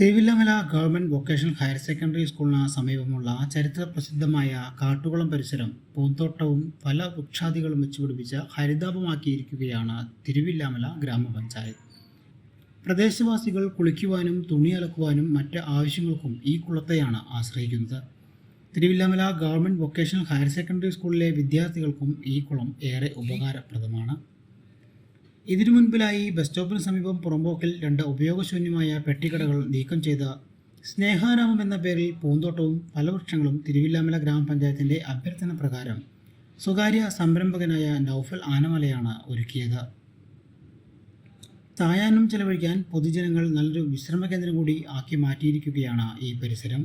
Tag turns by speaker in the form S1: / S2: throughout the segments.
S1: Thiruvilwamala government vocational higher secondary സ്കൂളിന് സമീപമുള്ള ചരിത്ര പ്രസിദ്ധമായ കാട്ടുകുളം പരിസരം പൂന്തോട്ടവും പല വൃക്ഷാദികളും വെച്ചുപിടിപ്പിച്ച് ഹരിതാപമാക്കിയിരിക്കുകയാണ് തിരുവില്ലാമല ഗ്രാമപഞ്ചായത്ത്. പ്രദേശവാസികൾ കുളിക്കുവാനും തുണി അലക്കുവാനും മറ്റ് ആവശ്യങ്ങൾക്കും ഈ കുളത്തെയാണ് ആശ്രയിക്കുന്നത്. Thiruvilwamala government vocational higher secondary സ്കൂളിലെ വിദ്യാർത്ഥികൾക്കും ഈ കുളം ഏറെ ഉപകാരപ്രദമാണ്. ഇതിനു മുൻപിലായി ബസ് സ്റ്റോപ്പിന് സമീപം പുറമ്പോക്കിൽ രണ്ട് ഉപയോഗശൂന്യമായ പെട്ടിക്കടകൾ നീക്കം ചെയ്ത സ്നേഹാരാമം എന്ന പേരിൽ പൂന്തോട്ടവും ഫലവൃക്ഷങ്ങളും തിരുവില്ലാമല ഗ്രാമപഞ്ചായത്തിന്റെ അഭ്യർത്ഥന പ്രകാരം സ്വകാര്യ സംരംഭകനായ നൗഫൽ ആനമലയാണ് ഒരുക്കിയത്. തായാനും ചെലവഴിക്കാൻ പൊതുജനങ്ങൾ നല്ലൊരു വിശ്രമ കേന്ദ്രം കൂടി ആക്കി മാറ്റിയിരിക്കുകയാണ് ഈ പരിസരം.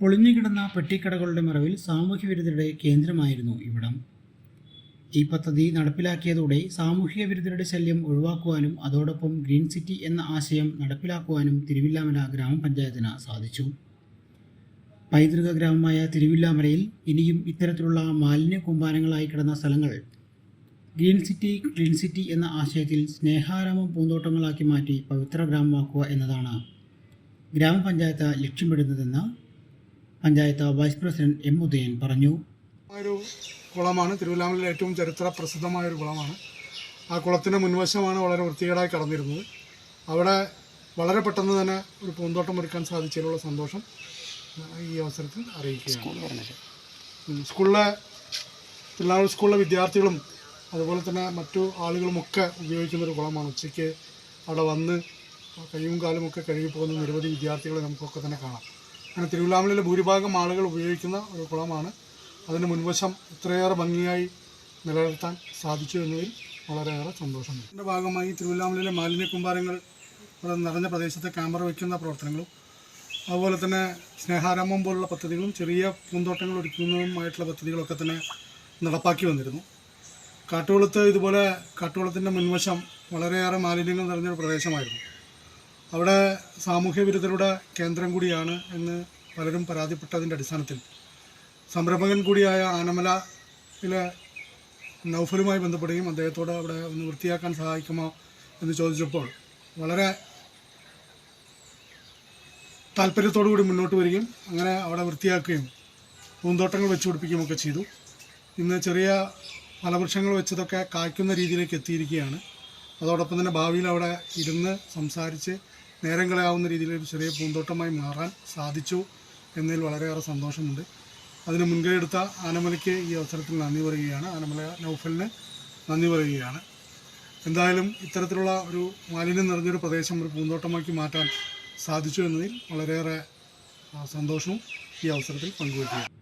S1: പൊളിഞ്ഞുകിടന്ന പെട്ടിക്കടകളുടെ മറവിൽ സാമൂഹ്യ വിരുദ്ധരുടെ കേന്ദ്രമായിരുന്നു ഇവിടം. ഈ പദ്ധതി നടപ്പിലാക്കിയതോടെ സാമൂഹിക വിരുദ്ധരുടെ ശല്യം ഒഴിവാക്കുവാനും അതോടൊപ്പം ഗ്രീൻ സിറ്റി എന്ന ആശയം നടപ്പിലാക്കുവാനും തിരുവില്ലാമല ഗ്രാമപഞ്ചായത്തിന് സാധിച്ചു. പൈതൃക ഗ്രാമമായ തിരുവില്ലാമലയിൽ ഇനിയും ഇത്തരത്തിലുള്ള മാലിന്യ കൂമ്പാരങ്ങളായി കിടന്ന സ്ഥലങ്ങൾ ഗ്രീൻ സിറ്റി ക്ലീൻ സിറ്റി എന്ന ആശയത്തിൽ സ്നേഹാരാമം പൂന്തോട്ടങ്ങളാക്കി മാറ്റി പവിത്ര ഗ്രാമമാക്കുക എന്നതാണ് ഗ്രാമപഞ്ചായത്ത് ലക്ഷ്യമിടുന്നതെന്ന് panchayat vice president M Udayan പറഞ്ഞു.
S2: ഒരു കുളമാണ്. തിരുവല്ലാമലയിലെ ഏറ്റവും ചരിത്ര പ്രസിദ്ധമായ ഒരു കുളമാണ്. ആ കുളത്തിന്റെ മുൻവശമാണ് വളരെ വൃത്തികേടായി കടന്നിരുന്നത്. അവിടെ വളരെ പെട്ടെന്ന് തന്നെ ഒരു പൂന്തോട്ടം ഒരുക്കാൻ സാധിച്ചതിലുള്ള സന്തോഷം ഈ അവസരത്തിൽ അറിയിക്കുകയാണ്. സ്കൂളിലെ തിരുനാൾ സ്കൂളിലെ വിദ്യാർത്ഥികളും അതുപോലെ തന്നെ മറ്റു ആളുകളുമൊക്കെ ഉപയോഗിക്കുന്ന ഒരു കുളമാണ്. ഉച്ചയ്ക്ക് അവിടെ വന്ന് കൈയും കാലും ഒക്കെ കഴുകി പോകുന്ന നിരവധി വിദ്യാർത്ഥികളെ നമുക്കൊക്കെ തന്നെ കാണാം. അങ്ങനെ തിരുവല്ലാമലയിലെ ഭൂരിഭാഗം ആളുകൾ ഉപയോഗിക്കുന്ന ഒരു കുളമാണ്. അതിന് മുൻവശം ഇത്രയേറെ ഭംഗിയായി നിലനിർത്താൻ സാധിച്ചു എന്നതിൽ വളരെയേറെ സന്തോഷമുണ്ട്. ഇതിന്റെ ഭാഗമായി തിരുവല്ലാമലയിലെ മാലിന്യ കുമ്പാരങ്ങൾ നിറഞ്ഞ പ്രദേശത്തെ ക്യാമറ വയ്ക്കുന്ന പ്രവർത്തനങ്ങളും അതുപോലെ തന്നെ സ്നേഹാരാമം പോലുള്ള പദ്ധതികളും ചെറിയ പൂന്തോട്ടങ്ങൾ ഒരുക്കുന്നതുമായിട്ടുള്ള പദ്ധതികളൊക്കെ തന്നെ നടപ്പാക്കി വന്നിരുന്നു. കാട്ടുകുളത്ത് ഇതുപോലെ കാട്ടുകുളത്തിന്റെ മുൻവശം വളരെയേറെ മാലിന്യങ്ങൾ നിറഞ്ഞൊരു പ്രദേശമായിരുന്നു. അവിടെ സാമൂഹ്യ വിരുദ്ധരുടെ കേന്ദ്രം കൂടിയാണ് എന്ന് പലരും പരാതിപ്പെട്ടതിന്റെ അടിസ്ഥാനത്തിൽ സംരംഭകൻ കൂടിയായ ആനമലയിലെ നൗഫലുമായി ബന്ധപ്പെടുകയും അദ്ദേഹത്തോട് അവിടെ ഒന്ന് വൃത്തിയാക്കാൻ സഹായിക്കുമോ എന്ന് ചോദിച്ചപ്പോൾ വളരെ താല്പര്യത്തോടു കൂടി മുന്നോട്ട് വരികയും അങ്ങനെ അവിടെ വൃത്തിയാക്കുകയും പൂന്തോട്ടങ്ങൾ വെച്ച് പിടിപ്പിക്കുകയും ഒക്കെ ചെയ്തു. ഇന്ന് ചെറിയ ഫലവൃക്ഷങ്ങൾ വെച്ചതൊക്കെ കായ്ക്കുന്ന രീതിയിലേക്ക് എത്തിയിരിക്കുകയാണ്. അതോടൊപ്പം തന്നെ ഭാവിയിൽ അവിടെ ഇരുന്ന് സംസാരിച്ച് നേരം കളയാവുന്ന രീതിയിൽ ഒരു ചെറിയ പൂന്തോട്ടമായി മാറാൻ സാധിച്ചു എന്നതിൽ വളരെയേറെ സന്തോഷമുണ്ട്. അതിന് മുൻകൈ എടുത്ത ആനമലയ്ക്ക് ഈ അവസരത്തിൽ നന്ദി പറയുകയാണ്. ആനമല നൗഫലിന് നന്ദി പറയുകയാണ്. എന്തായാലും ഇത്തരത്തിലുള്ള ഒരു മാലിന്യം നിറഞ്ഞൊരു പ്രദേശം ഒരു പൂന്തോട്ടമാക്കി മാറ്റാൻ സാധിച്ചു എന്നതിൽ വളരെയേറെ സന്തോഷവും ഈ അവസരത്തിൽ പങ്കുവയ്ക്കുകയാണ്.